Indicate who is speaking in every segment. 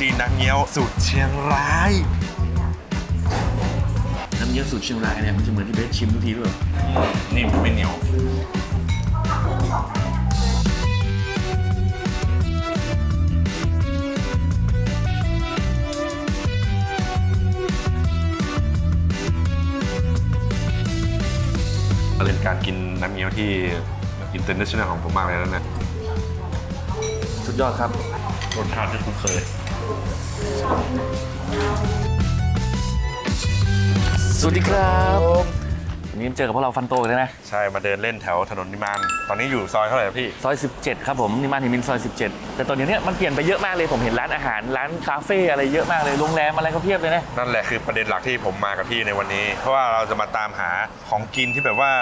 Speaker 1: จีนน้ำเงี้ยวสูตรเชียงราย
Speaker 2: น้ำเงี้ยวสูตรเชียงรายเนี่ยมันจะเหมือนที่เบสชิมทุกทีด้วย
Speaker 1: นิ่มไม่เหนียวเป็นการกินน้ำเงี้ยวที่อินเตอร์เนชั่นแนลของผมมากเลยนะเนี่ย
Speaker 2: สุดยอดครับ
Speaker 1: รสชาติที่คุ้นเคย
Speaker 2: สวัสดีครับวันนี้เจอกับพวกเราฟันโตอีกแล้วนะ
Speaker 1: ใช่ มาเดินเล่นแถวถนนนิมาน ตอนนี้อยู่ซอยเท่าไหร่อะพี่
Speaker 2: ซอย 17 ครับผมนิมานหินมินซอย 17 แต่ตอนนี้เนี่ยมันเปลี่ยนไปเยอะมากเลยผมเห็นร้านอาหารร้านคาเฟ่อะไรเยอะมากเลยโรงแรมอะไรก็เพียบเลยนะ
Speaker 1: นั่นแหละคือประเด็นหลักที่ผมมากับพี่ในวันนี้ เพราะว่าเราจะมาตามหาของกินที่แบบว่า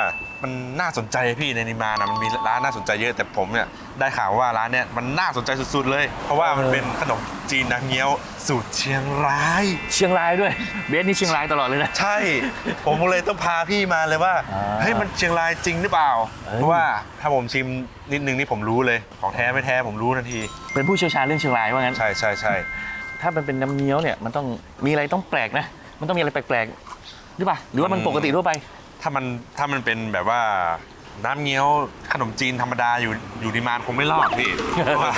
Speaker 1: มันน่าสนใจพี่ในนิมานนะมันมีร้านน่าสนใจเยอะแต่ผมเนี่ยได้ข่าวว่าร้านเนี่ยมันน่าสนใจสุดๆเลย เพราะว่ามันเป็นขนมจีนน้ำเงี้ยวสูตรเชียงราย
Speaker 2: เชียงรายด้วย เบสนี่เชียงรายตลอดเลยนะ
Speaker 1: ใช่ ผมเลยต้องพาพี่มาเลยว่า
Speaker 2: อ่า
Speaker 1: เฮ้ยมันเชียงรายจริงหรือเปล่า
Speaker 2: เอ้ย
Speaker 1: เพราะว่าถ้าผมชิมนิดนึงนี่ผมรู้เลย ของแท้ไม่แท้ผมรู้ทันที
Speaker 2: เป็นผู้เชี่ยวชาญเรื่องเชียงรายว่างั้น
Speaker 1: ใช่ใช่ใช่
Speaker 2: ถ้ามันเป็นน้ำเงี้ยวเนี่ยมันต้องมีอะไรต้องแปลกนะ มันต้องมีอะไรแปลกๆหรือเปล่าหรือว่ามันปกติทั่วไป
Speaker 1: ถ้ามันถ้ามันเป็นแบบว่าน้ำเงี้ยวขนมจีนธรรมดาอยู่อยู่นิมานคงไม่รอดพี่ เพราะว่า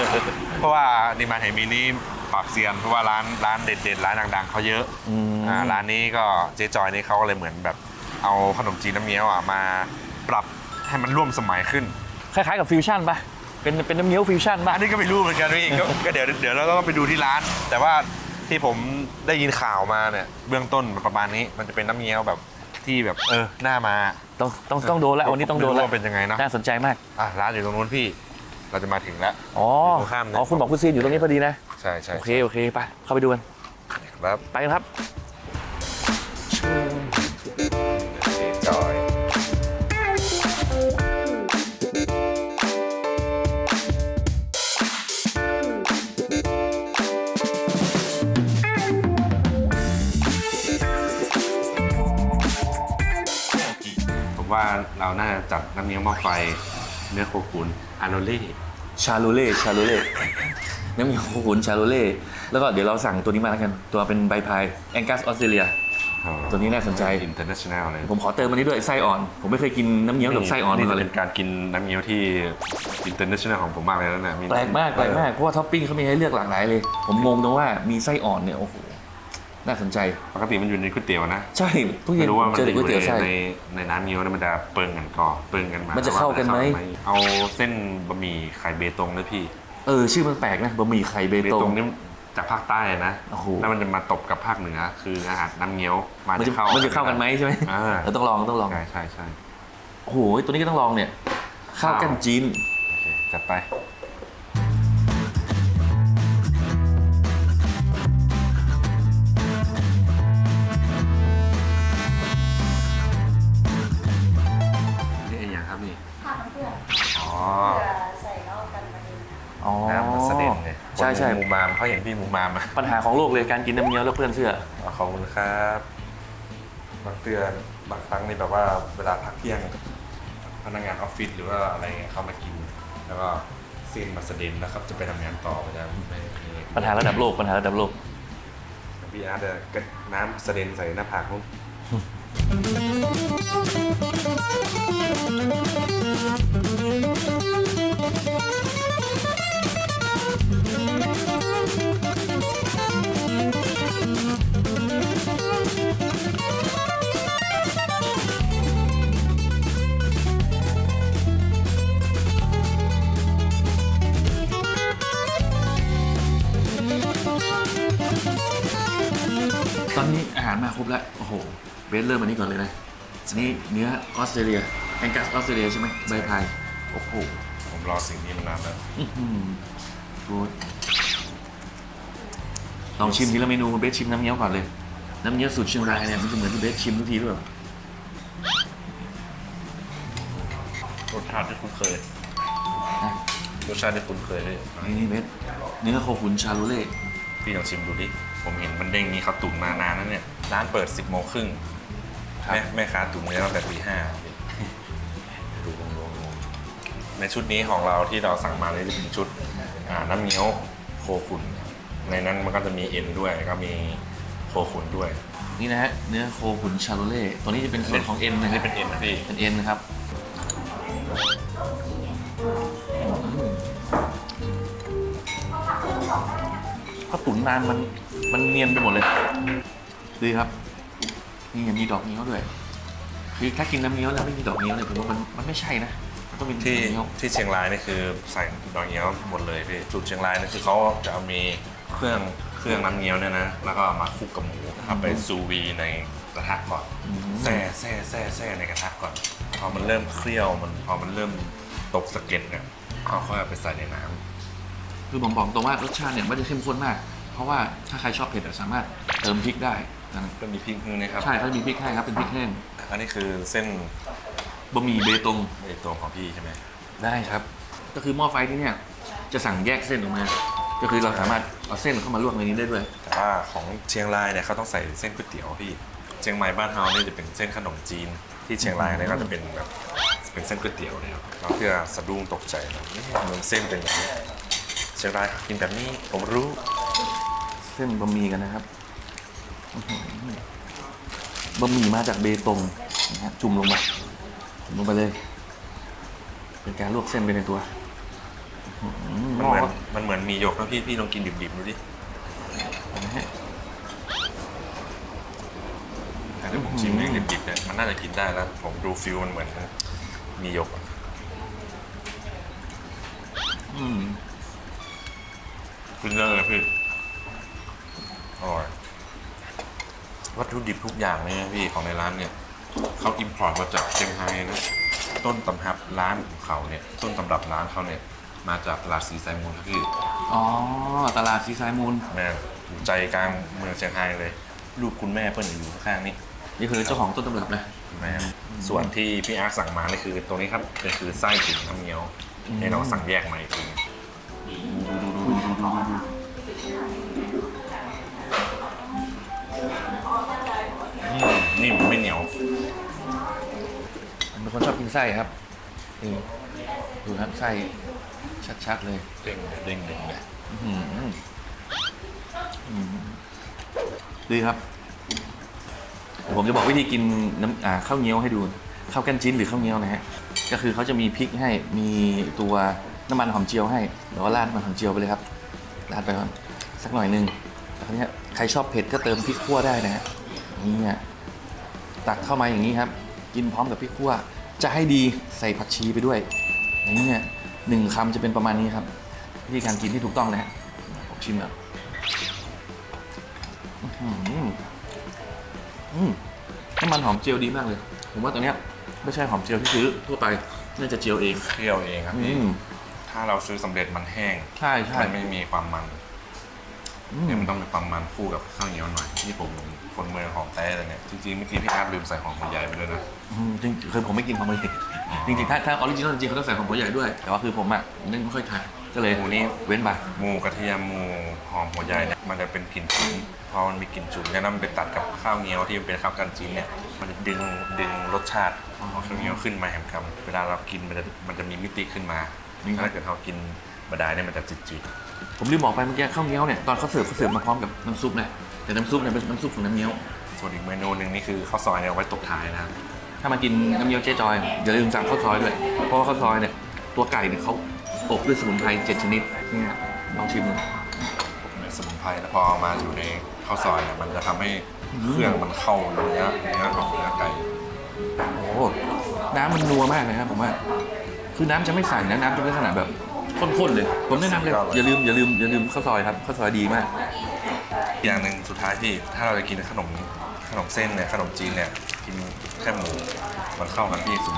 Speaker 1: เพราะว่านิมานแห่งมีนี่ปากเซียนเพราะว่าร้านร้านเด็ดๆร้านดังๆเขาเยอะ
Speaker 2: อืม
Speaker 1: อ่าร้านนี้ก็เจ๊จอยนี่เขาก็เลยเหมือนแบบเอาขนมจีนน้ำเงี้ยวอะมาปรับให้มันร่วมสมัยขึ้น
Speaker 2: คล้ายๆกับฟิวชั่นปะเป็นเป็นน้ำเงี้ยวฟิวชั่นปะ
Speaker 1: อันนี้ก็ไม่รู้เหมือนกันพี่ก็ก็เดี๋ยวเดี๋ยวเราต้องไปดูที่ร้าน แต่ว่าที่ผมได้ยินข่าวมาเนี่ยเบื้องต้นมันประมาณนี้มันจะเป็นน้ำเงี้ยวแบบ ที่แบบเออหน้ามา
Speaker 2: ต้องต้องต้องโดนแล้ววันนี้ต้องโดน
Speaker 1: ไม่
Speaker 2: แล้
Speaker 1: รู้
Speaker 2: ว
Speaker 1: ว่าเป็นยังไงเนาะ
Speaker 2: น่าสนใจมาก
Speaker 1: อะร้านอยู่ตรงนู้นพี่ เราจะมาถึงแล้ว
Speaker 2: อ๋อ
Speaker 1: อยู่ตรงข้ามนะ
Speaker 2: อ๋อคุณบอกคุณซีนอยู่ตรงนี้พอดีนะ
Speaker 1: ใช่ใช่
Speaker 2: โอเคโอเคไปเข้าไปดูกัน
Speaker 1: ครับ
Speaker 2: ไปกันครับ
Speaker 1: เราน่าจะจัดน้ำเงี้ยวหม้อไฟ เนื้อโคขุนอาโนเล่
Speaker 2: ชาโลเล่ชาโลเล่น้ำเงี้ยวขุนชาโลเล่แล้วก็เดี๋ยวเราสั่งตัวนี้มาแล้วกัน ตัวเป็นใบพายแองกัสออสเตรเลีย ตัวนี้น่าสนใจ
Speaker 1: อินเตอร์เนชั่นแนลเลย
Speaker 2: ผมขอเติมอันนี้ด้วยไส้อ่อน ผมไม่เคยกินน้ำเงี้ยวกับไส้อ่อน
Speaker 1: นี่
Speaker 2: มาก่
Speaker 1: จะ
Speaker 2: อนเล
Speaker 1: เป็
Speaker 2: ย
Speaker 1: นการกินน้ำเงี้ยวที่อินเตอร์เนชั่นแนลของผมมากเลยนะเนี่ย
Speaker 2: แปลกมากแปลกมากเพราะว่าท็อปปิ้งเขามีให้เลือกหลากหลายเลย ผมงงตรงว่ามีไส้อ่อนเนี่ยโอ้โห น่าสนใจ
Speaker 1: ปกติมันอยู่ในก๋วยเตี๋ยวนะ
Speaker 2: ใช่ทุกเย็
Speaker 1: ไม่
Speaker 2: น
Speaker 1: รู้ว่า
Speaker 2: ผม
Speaker 1: มัน
Speaker 2: เจอ
Speaker 1: จะ
Speaker 2: แต่
Speaker 1: อ
Speaker 2: ก๋วย
Speaker 1: ยู่
Speaker 2: เตี๋ยวไส้
Speaker 1: ในในน้ำเงี้ยวเนี่ยมันจะเปิงกันก่อนเปิงกันมา
Speaker 2: มันจะเข้ากันไหม
Speaker 1: เอาเส้นบะหมี่ไข่เบตงด้วยพี่
Speaker 2: เออชื่อมันแปลกนะบะหมี่ไข่เบ
Speaker 1: เบ
Speaker 2: ต
Speaker 1: ต
Speaker 2: ง
Speaker 1: งนี่จากภาคใต้นะ
Speaker 2: โอ้โห
Speaker 1: แล้วมันจะมาตบกับภาคเหนือคืออาหารน้ำเงี้ยวมา
Speaker 2: มันจะ
Speaker 1: จะเข้า
Speaker 2: มันจะเข้ากันไหมใช่ไหม
Speaker 1: อ่า
Speaker 2: เออต้องลองต้องลอง
Speaker 1: ใช่ใช่ใช่
Speaker 2: โอ้โหตัวนี้ก็ต้องลองเนี่ยข้าวกันจีน
Speaker 1: โอเคจัดไป คน
Speaker 3: มู
Speaker 1: มามเขาเห็นพี่มูมามอะ
Speaker 2: ปัญหาของโลกเลยการกินน้ำเงี้ยวแล้วเพื่อนเสื้อ
Speaker 1: อ๋อขอบคุณครับบางเตือนบางครั้งนี่แบบว่าเวลาพักเที่ยง พนักงานออฟฟิศหรือว่าอะไรเงี้ยเข้ามากิน แล้วก็เส้นมาเสด็จแล้วครับ จะไปทำงานต่อไปจะไม่ไม่
Speaker 2: ปัญหาระดับโลกปัญหาระดับโลก
Speaker 1: พี่อาร์ตจะกระน้ำเสด็จใส่หน้าผากผม
Speaker 2: บสเริ่มอันนี้ก่อนเลยนะอันนี้เนื้อออสเตรเลียแองกัสออสเตรเลียใช่ไหมใบพายโอ้โห
Speaker 1: ผมรอสิ่งนี้มานานแล้ว
Speaker 2: อื้อหือกูดลองชิมทีละเมนูเบสชิมน้ำเงี้ยวก่อนเลย น้ำเงี้ยวสูตรเชียงรายเนี่ยมันจะเหมือนที่เบสชิมทุกทีหรือเปล่าร
Speaker 1: สชาติที่คุ้นเคย
Speaker 2: นะ
Speaker 1: รสชาติที่คุ้นเคยเลย
Speaker 2: นี่นี่เบสเนื้อโคขุนชาลูเล่
Speaker 1: พี่ลองชิมดูดิผมเห็นมันเด้งนี้เขาตุ๋นมานานแล้วเนี่ยร้านเปิด 10โมงครึ่ง แม่แม่ค้าตุ๋นเนื้อตั้งแต่ตีห้าดูลงลงลงในชุดนี้ของเราที่เราสั่งมาเลยจะเป็นชุดอ่าน้ำเงี้ยวโคขุนในนั้นมันก็จะมีเอ็นด้วยแล้วก็มีโคขุนด้วย
Speaker 2: นี่นะฮะเนื้อโคขุนชาโลเล่ตัวนี้จะเป็นส่วนของเอ็นนะ
Speaker 1: นี่
Speaker 2: ฮะ
Speaker 1: เป็นเอ็นนะพี่
Speaker 2: เป็นเอ็นนะครับข้าวตุ๋นนานมันมันเนียนไปหมดเลย ดีครับ นี่ยังมีดอกเงี้ยวด้วย คือถ้ากินน้ำเงี้ยวแล้วไม่มีดอกเงี้ยวเนี่ยผมว่ามันมันไม่ใช่นะมันต้องเป็น
Speaker 1: ที่
Speaker 2: ดอกเงี้ยว
Speaker 1: ที่เชียงรายนี่คือใส่ดอกเงี้ยวหมดเลยพี่สูตรเชียงรายนี่คือเขาจะเอามีเครื่องเครื่องน้ำเงี้ยวเนี่ยนะแล้วก็มาคลุกกับหมูนะครับไปซูวีในกระทะก่อน
Speaker 2: อืม
Speaker 1: แซ่แซ่แซ่แซ่ในกระทะก่อนพอมันเริ่มเครี้ยวมันพอมันเริ่มตกสะเก็ดเนี่ยเขาค่อยเอาไปใส่ในน้ำ
Speaker 2: คือผมบอกตรงว่ารสชาติเนี่ยไม่ได้เข้มข้นมาก เพราะว่าถ้าใครชอบเผ็ดอะสามารถเติมพริกได้นะ
Speaker 1: ก็มีพริกนี่นะครับ
Speaker 2: ใช่เขาจะมีพริกให้ครับเป็นพริกแห้ง
Speaker 1: อันนี้คือเส้น
Speaker 2: บะหมี่เบตง
Speaker 1: ในตัวของพี่ใช่ไหม
Speaker 2: ได้ครับ ก็คือหม้อไฟที่เนี่ยจะสั่งแยกเส้นออกมา ก็คือเราสามารถเอาเส้นเข้ามาลวกในนี้ได้ด้วย
Speaker 1: แต่ว่าของเชียงรายเนี่ยเขาต้องใส่เส้นก๋วยเตี๋ยวพี่ เชียงใหม่บ้านเฮานี่จะเป็นเส้นขนมจีน ที่เชียงรายเนี่ยก็จะเป็นแบบเป็นเส้นก๋วยเตี๋ยวเลยครับเราเพื่อสะดุ้งตกใจนะนี่มันเส้นเป็นอย่างนี้เชียงรายกินแบบนี้ผมรู้
Speaker 2: เส้นบะหมี่กันนะครับอื้อหือ บะหมี่มาจากเบตงนะฮะจุ่มลงไปจุ่มลงไปเลย เป็นการลวกเส้นไปในตัวอื้อหือ
Speaker 1: มันเหมือนมันเหมือนมีหยกนะพี่พี่ลองกินดิบๆดูดิ
Speaker 2: นะฮะ
Speaker 1: แต่ถ้าผมชิมเองดิบๆเนี่ยมันน่าจะกินได้แล้ว ผมดูฟิลมันเหมือนมีหยกอะ
Speaker 2: อืม
Speaker 1: ขึ้นเรื่องเลยพี่อร่อย วัตถุดิบทุกอย่างเนี่ยพี่ของในร้านเนี่ยเขาอิมพอร์ตมาจากเชียงไฮ้นะต้นตำรับร้านของเขาเนี่ยต้นตำรับร้านเขาเนี่ยมาจากตลาดสีไซมูลครับพี่
Speaker 2: อ๋อ ตลาดซีไซายมูล
Speaker 1: แม่อยู่ใจกลางเมืองเชียงไฮ้เลยลูกคุณแม่เปิ้ลอยู่ข้างๆนี้
Speaker 2: นี่คือเจ้าของต้นตำรับนะ
Speaker 1: แม่ส่วนที่พี่อาร์ตสั่งมานี่คือตรงนี้ครับเป็นคือไส้ถึงน้ำเงี้ยว
Speaker 2: อืม
Speaker 1: ให้เราสั่งแยกมาอีกทีอื
Speaker 2: ผมเป็นคนชอบกินไส้ครับนี่ดูครับไส้ชัดๆเลย
Speaker 1: เด้งเด้งเด้งเลย
Speaker 2: อื้อหืออื้อหือดีครับผมจะบอกวิธีกินน้ำอ่าข้าวเงี้ยวให้ดูข้าวกันจิ้นหรือข้าวเงี้ยวนะฮะก็คือเขาจะมีพริกให้มีตัวน้ำมันหอมเจียวให้แล้วก็ราดน้ำมันหอมเจียวไปเลยครับราดไปก่อนสักหน่อยหนึงแล้วคราวเนี้ยใครชอบเผ็ดก็เติมพริกขั่วได้นะฮะนี่ฮะ ตักเข้ามาอย่างนี้ครับ กินพร้อมกับพริกขั่ว จะให้ดีใส่ผักชีไปด้วยนี่เนี่ยหนึ่งคำจะเป็นประมาณนี้ครับวิธีการกินที่ถูกต้องนะฮะผมชิมแล้วอื้อหืออืมน้ำมันหอมเจียวดีมากเลย ผมว่าตัวเนี้ยไม่ใช่หอมเจียวที่ซื้อทั่วไปน่าจะเจียวเอง
Speaker 1: เคี่ยวเองครับ
Speaker 2: อื
Speaker 1: พี่
Speaker 2: ม
Speaker 1: ถ้าเราซื้อสำเร็จมันแห้ง
Speaker 2: ใช่ใช่
Speaker 1: มันไม่มีความมัน
Speaker 2: อื
Speaker 1: เนี่ย
Speaker 2: ม
Speaker 1: มันต้องมีความมันคู่กับข้าวเหนียวหน่อยนี่ผมคนเมืองหอมแต้เลยเนี่ยจริงๆเมื่อกี้พี่อาร์ตลืมใส่หอมหัวใหญ่ไปด้วยนะ
Speaker 2: อืมจริงๆคือผมไม่กินหอมหัวใหญ่จริงๆถ้าถ้าออริจินอลจริงๆเขาต้องใส่หอมหัวใหญ่ด้วย แต่ว่าคือผมอะนึ่งไม่ค่อยทานก็เลย
Speaker 1: หมูนี่
Speaker 2: เว้นไป
Speaker 1: หมูกระเทียมหมูหอมหัวใหญ่เนี่ยมันจะเป็นกลิ่นฉุนพอมันมีกลิ่นฉุนเนี่ยแล้วมันไปตัดกับข้าวเงี้ยวที่มันเป็นข้าวกันจีนเนี่ยมันจะดึงดึงรสชาติของข้าวเงี้ยวขึ้นมาแหมคำเวลาเรากินมันจะมันจะมีมิติขึ้นมาถ้าเกิดเรากินบดายเนี่ยมันจะจืด
Speaker 2: ผมลืมบอกไปเมื่อกี้ข้าวเงี้ยวเนี่ยตอนเขาเสิร์ฟเขาเสิร์ฟมาพร้อมกับน้ำซุปนะแต่น้ำซุปเนี่ยเป็นน้ำซุปของน้ำเงี้ยว
Speaker 1: ๆส่วนอีกเมนูหนึ่งนี่คือข้าวซอยเนี่ยเอาไว้ตกท้ายนะครับ
Speaker 2: ถ้ามากินน้ำเงี้ยวเจ๊จอยอย่าลืมสั่งข้าวซอยด้วย เพราะว่าข้าวซอยเนี่ยตัวไก่เนี่ยเขาอบด้วยสมุนไพรเจ็ดชนิดเนี่ยลองชิมดู
Speaker 1: ในสมุนไพรแล้วพอเอามาอยู่ในข้าวซอยเนี่ยมันจะทำให้เครื่องมันเข้าเนื้อเนื้อของเนื้อไก่
Speaker 2: โอ้โหน้ำมันนัวมากเลยครับผมว่า คือน้ำจะไม่ใส่นะน้ำจะเป็นลักษณะแบบ ข้นๆเลย ผมแนะนำเลย อย่าลืมอย่าลืมอย่าลืมข้าวซอยครับข้าวซอยดีมาก
Speaker 1: อีกอย่างหนึ่งสุดท้ายที่ ถ้าเราจะกินขนมขนมเส้นเนี่ยขนมจีนเนี่ยกินแค่หมูมันเข้ากันพี่สุด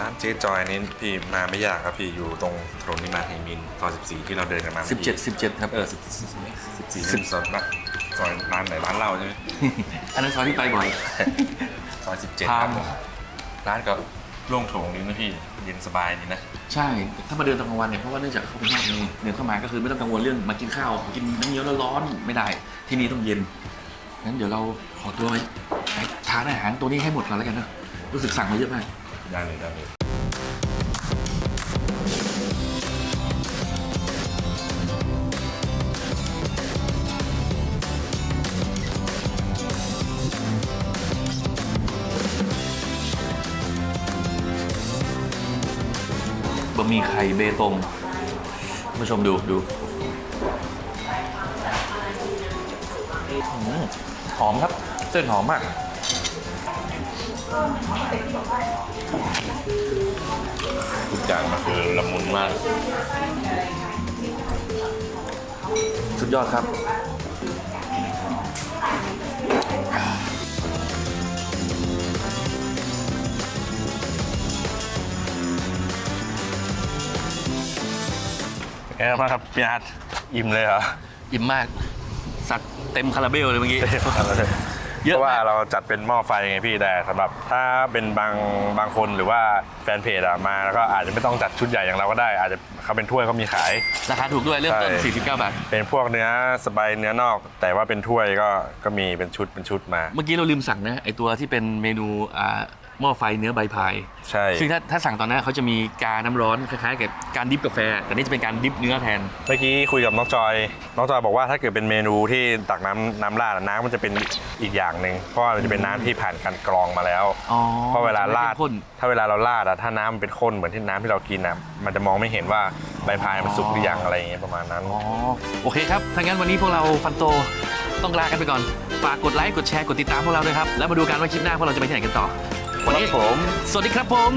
Speaker 1: ร้านเจ๊จอยนี่พี่มาไม่ยากครับพี่อยู่ตรงถนนนิมานเฮมินซอย14 ที่เราเดินกันมาเมื่อกี้
Speaker 2: 17 17ครับ
Speaker 1: เออ14 14ซอยนะซอยร้านไหนร้านเราใช่ไหม
Speaker 2: อันนั้นซอยที่ไปบ่อย
Speaker 1: ซอย17ครับ
Speaker 2: พาม
Speaker 1: ผมร้านก็ โล่งโถงดีนะพี่เย็นสบายดีนะ
Speaker 2: ใช่ ถ้ามาเดินตอนกลางวันเนี่ย เพราะว่าเนื่องจากเขาเป็นภาคนี้เดินเข้ามาก็คือไม่ต้องกังวลเรื่องมากินข้าว กินน้ำเงี้ยวแล้วร้อนไม่ได้ ที่นี่ต้องเย็น งั้นเดี๋ยวเราขอตัวไปทานอาหารตัวนี้ให้หมดก่อนแล้วกันเนอะรู้สึกสั่งมาเยอะมาก
Speaker 1: ได้เลยได้เลย
Speaker 2: มีไข่เบตงคุณผู้ชมดูดูอืมหอมครับ เส้นหอมมาก
Speaker 1: ทุกอย่างมันคือละมุนมาก
Speaker 2: สุดยอดครับ
Speaker 1: แอบมาครับพี่อาร์ตอิ่มเลยเหรอ
Speaker 2: อิ่มมาก สัตว์เต็มคาราเบลเลยเมื่อกี้ เย
Speaker 1: เพ
Speaker 2: อะ
Speaker 1: ราะว่ามา
Speaker 2: ก
Speaker 1: เราจัดเป็นหม้อไฟไงพี่แต่สำหรับถ้าเป็นบางบางคนหรือว่าแฟนเพจอะมาแล้วก็อาจจะไม่ต้องจัดชุดใหญ่อย่างเราก็ได้ อาจจะเขาเป็นถ้วยเขามีขาย
Speaker 2: ราคาถูกด้วยเริ่มต้น
Speaker 1: ใช่
Speaker 2: 49 บาท
Speaker 1: เป็นพวกเนื้อสบายเนื้อนอก แต่ว่าเป็นถ้วยก็ก็มีเป็นชุดเป็นชุดมา
Speaker 2: เมื่อกี้เราลืมสั่งนะไอตัวที่เป็นเมนูอ่า หม้อไฟเนื้อใบพาย
Speaker 1: ใช่
Speaker 2: ซึ่งถ้าถ้าสั่งตอนนั้นเขาจะมีกาน้ำร้อนคล้ายๆกับการดิฟกาแฟ แต่นี่จะเป็นการดิฟเนื้อแทน
Speaker 1: เมื่อกี้คุยกับน้องจอย น้องจอยบอกว่าถ้าเกิดเป็นเมนูที่ตักน้ำน้ำราดอะน้ำมันจะเป็นอีกอย่างหนึ่งเพราะว่ามันจะเป็นน้ำที่ผ่านการกรองมาแล้ว
Speaker 2: อ๋อ
Speaker 1: เพราะเวลาราด
Speaker 2: จะไม่เข้มข้น
Speaker 1: ถ้าเวลาเราราดอะถ้าน้ำมันเป็นข้นเหมือนที่น้ำที่เรากินอะมันจะมองไม่เห็นว่าใบพายมันสุกหรือยังอะไรอย่างเงี้ยประมาณนั้น
Speaker 2: อ๋อ โอเคครับถ้างั้นวันนี้พวกเราฟันโตต้องลากันไปก่อน ฝากกดไลค์ กดแชร์ กดติดตามพวกเราด้วยครับ แล้วมาดูกันว่าคลิปหน้าพวกเราจะไปที่ไหนกันต่อ วันนี้
Speaker 1: ครับผม
Speaker 2: สวัสดีครับผม